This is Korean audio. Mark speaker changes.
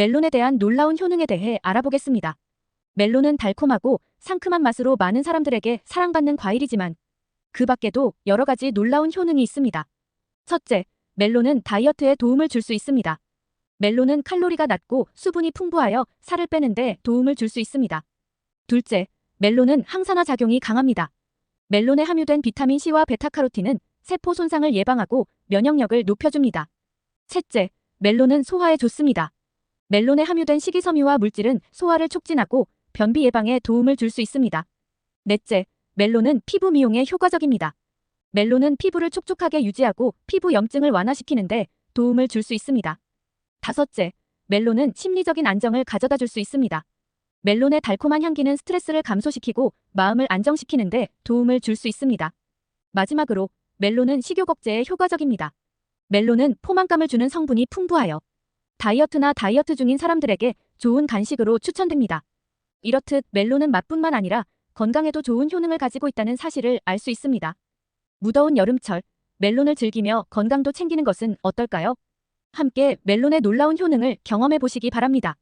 Speaker 1: 멜론에 대한 놀라운 효능에 대해 알아보겠습니다. 멜론은 달콤하고 상큼한 맛으로 많은 사람들에게 사랑받는 과일이지만 그 밖에도 여러 가지 놀라운 효능이 있습니다. 첫째, 멜론은 다이어트에 도움을 줄 수 있습니다. 멜론은 칼로리가 낮고 수분이 풍부하여 살을 빼는데 도움을 줄 수 있습니다. 둘째, 멜론은 항산화 작용이 강합니다. 멜론에 함유된 비타민 C와 베타카로틴은 세포 손상을 예방하고 면역력을 높여줍니다. 셋째, 멜론은 소화에 좋습니다. 멜론에 함유된 식이섬유와 물질은 소화를 촉진하고 변비 예방에 도움을 줄 수 있습니다. 넷째, 멜론은 피부 미용에 효과적입니다. 멜론은 피부를 촉촉하게 유지하고 피부 염증을 완화시키는데 도움을 줄 수 있습니다. 다섯째, 멜론은 심리적인 안정을 가져다 줄 수 있습니다. 멜론의 달콤한 향기는 스트레스를 감소시키고 마음을 안정시키는데 도움을 줄 수 있습니다. 마지막으로 멜론은 식욕 억제에 효과적입니다. 멜론은 포만감을 주는 성분이 풍부하여 다이어트나 다이어트 중인 사람들에게 좋은 간식으로 추천됩니다. 이렇듯 멜론은 맛뿐만 아니라 건강에도 좋은 효능을 가지고 있다는 사실을 알 수 있습니다. 무더운 여름철, 멜론을 즐기며 건강도 챙기는 것은 어떨까요? 함께 멜론의 놀라운 효능을 경험해 보시기 바랍니다.